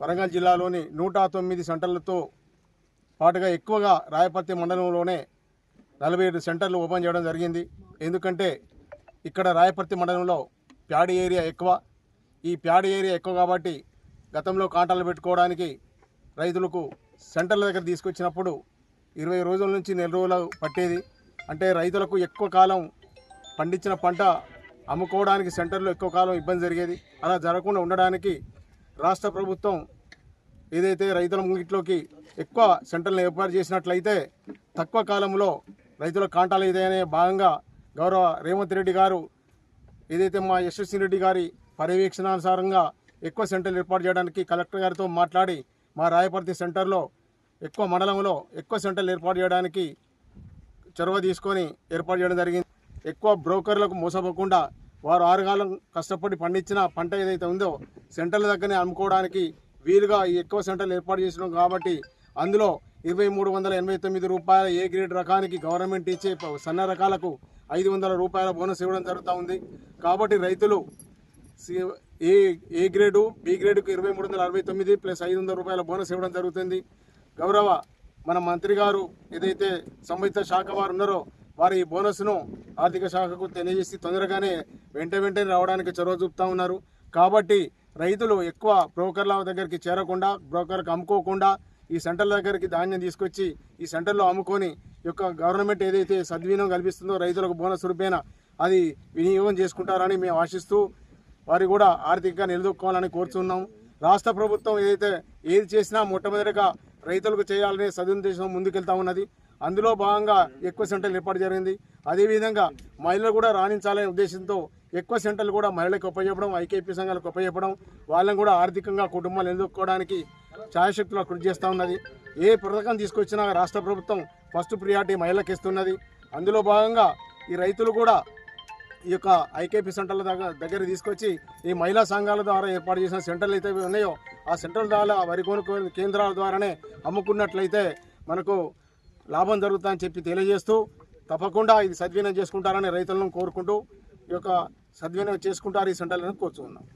వరంగల్ జిల్లాలోని నూట తొమ్మిది సెంటర్లతో పాటుగా ఎక్కువగా రాయపర్తి మండలంలోనే నలభై ఏడు సెంటర్లు ఓపెన్ చేయడం జరిగింది. ఎందుకంటే ఇక్కడ రాయపర్తి మండలంలో ప్యాడి ఏరియా ఎక్కువ. ఈ ప్యాడి ఏరియా ఎక్కువ కాబట్టి గతంలో కాంటాలు పెట్టుకోవడానికి రైతులకు సెంటర్ల దగ్గర తీసుకొచ్చినప్పుడు ఇరవై రోజుల నుంచి నెల రోజులు పట్టేది. అంటే రైతులకు ఎక్కువ కాలం పండించిన పంట అమ్ముకోవడానికి సెంటర్లో ఎక్కువ కాలం ఇబ్బంది జరిగేది. అలా జరగకుండా ఉండడానికి రాష్ట్ర ప్రభుత్వం ఏదైతే రైతుల ముంగిట్లోకి ఎక్కువ సెంటర్లను ఏర్పాటు చేసినట్లయితే తక్కువ కాలంలో రైతుల కాంటాలు ఇదనే భాగంగా గౌరవ రేవంత్ రెడ్డి గారు ఏదైతే మా యశస్వి రెడ్డి గారి పర్యవేక్షణానుసారంగా ఎక్కువ సెంటర్లు ఏర్పాటు చేయడానికి కలెక్టర్ గారితో మాట్లాడి మా రాయపర్తి సెంటర్లో ఎక్కువ మండలంలో ఎక్కువ సెంటర్లు ఏర్పాటు చేయడానికి చొరవ తీసుకొని ఏర్పాటు చేయడం జరిగింది. ఎక్కువ బ్రోకర్లకు మోసపోకుండా వారు ఆరుగాలం కష్టపడి పండించిన పంట ఏదైతే ఉందో సెంటర్ల దగ్గరనే అమ్ముకోవడానికి వీలుగా ఎక్కువ సెంటర్లు ఏర్పాటు చేసినాం కాబట్టి అందులో ఇరవై మూడు వందల ఎనభై తొమ్మిది రూపాయల ఏ గ్రేడ్ రకానికి గవర్నమెంట్ ఇచ్చే సన్న రకాలకు ఐదు వందల రూపాయల బోనస్ ఇవ్వడం జరుగుతూ ఉంది. కాబట్టి రైతులు ఏ ఏ గ్రేడు బి గ్రేడ్కు ఇరవై మూడు వందల అరవై తొమ్మిది ప్లస్ ఐదు వందల రూపాయల బోనస్ ఇవ్వడం జరుగుతుంది. గౌరవ మన మంత్రి గారు ఏదైతే సంబంధిత శాఖ వారు ఉన్నారో వారి ఈ బోనస్ను ఆర్థిక శాఖకు తెలియజేసి తొందరగానే వెంట వెంటనే రావడానికి చొరవ చూపుతా ఉన్నారు. కాబట్టి రైతులు ఎక్కువ బ్రోకర్ల దగ్గరికి చేరకుండా బ్రోకర్కి అమ్ముకోకుండా ఈ సెంటర్ల దగ్గరికి ధాన్యం తీసుకొచ్చి ఈ సెంటర్లో అమ్ముకొని యొక్క గవర్నమెంట్ ఏదైతే సద్వినియోగం కల్పిస్తుందో రైతులకు బోనస్ రూపేణ అది వినియోగం చేసుకుంటారని మేము ఆశిస్తూ వారి కూడా ఆర్థికంగా నిలదొక్కోవాలని కోరుతున్నాం రాష్ట్ర ప్రభుత్వం ఏదైతే ఏది చేసినా మొట్టమొదటిగా రైతులకు చేయాలనే సదుద్దేశం ముందుకెళ్తా ఉన్నది. అందులో భాగంగా ఎక్కువ సెంటర్లు ఏర్పాటు జరిగింది. అదేవిధంగా మహిళలు కూడా రాణించాలనే ఉద్దేశంతో ఎక్కువ సెంటర్లు కూడా మహిళలకు ఉపయోగపడం ఐకేపీ సంఘాలకు ఉపయోగపడం వాళ్ళని కూడా ఆర్థికంగా కుటుంబాలు ఎదుర్కోవడానికి ఛాయశక్తులు కృషి చేస్తూ ఉన్నది. ఏ పథకం తీసుకొచ్చినా రాష్ట్ర ప్రభుత్వం ఫస్ట్ ప్రియారిటీ మహిళలకు ఇస్తున్నది. అందులో భాగంగా ఈ రైతులు కూడా ఈ యొక్క ఐకేపీ సెంటర్ల దగ్గర దగ్గర తీసుకొచ్చి ఈ మహిళా సంఘాల ద్వారా ఏర్పాటు చేసిన సెంటర్లు అయితే ఉన్నాయో ఆ సెంటర్ల ద్వారా వరి కొనుగోలు కేంద్రాల ద్వారానే అమ్ముకున్నట్లయితే మనకు లాభం జరుగుతుందని చెప్పి తెలియజేస్తూ తప్పకుండా ఇది సద్వినియోగం చేసుకుంటారని రైతులను కోరుకుంటూ ఈ యొక్క సద్వినియోగం చేసుకుంటారు ఈ సెంటర్లను కోరుతున్నాం